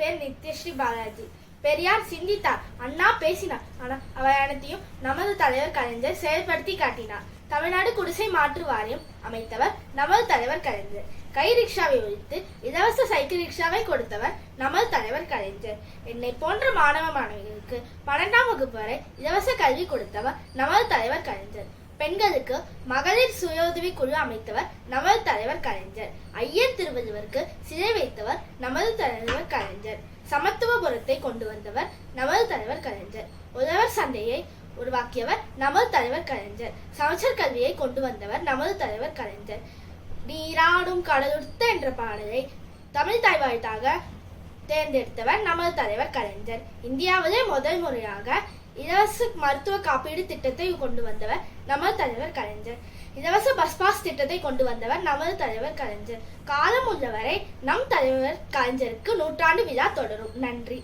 பேர் நித்யஸ்ரீ பாலாஜி. பெரியார் சிந்தித்தார் அண்ணா பேசினார். ஆனால் அவை அனைத்தையும் நமது தலைவர் கலைஞர் செயல்படுத்தி காட்டினார். தமிழ்நாடு குடிசை மாற்று வாரியம் அமைத்தவர் நமது தலைவர் கலைஞர். கை ரிக்ஷாவை ஒழித்து இலவச சைக்கிள் ரிக்ஷாவை கொடுத்தவர் நமது தலைவர் கலைஞர். என்னை போன்ற மாணவ மாணவிகளுக்கு பன்னெண்டாம் வகுப்பு வரை இலவச கல்வி கொடுத்தவர் நமது தலைவர் கலைஞர். பெண்களுக்கு மகளிர் சுய உதவி குழு அமைத்தவர் நமது தலைவர் கலைஞர். ஐயர் திருவள்ளுவருக்கு சிலை வைத்தவர் நமது தலைவர் கலைஞர். சமத்துவபுரத்தை கொண்டு வந்தவர் நமது தலைவர் கலைஞர். உழவர் சந்தையை உருவாக்கியவர் நமது தலைவர் கலைஞர். சமச்சர் கல்வியை கொண்டு வந்தவர் நமது தலைவர் கலைஞர். நீராடும் கடலுத்த என்ற பாடலை தமிழ் தாய்வாழ்த்தாக தேர்ந்தெடுத்தவர் நமது தலைவர் கலைஞர். இந்தியாவிலே முதல் முறையாக இலவச மருத்துவ காப்பீடு திட்டத்தை கொண்டு வந்தவர் நமது தலைவர் கலைஞர். இலவச பஸ் பாஸ் திட்டத்தை கொண்டு வந்தவர் நமது தலைவர் கலைஞர். காலம் உள்ளவரை நம் தலைவர் கலைஞருக்கு நூற்றாண்டு விழா தொடரும். நன்றி.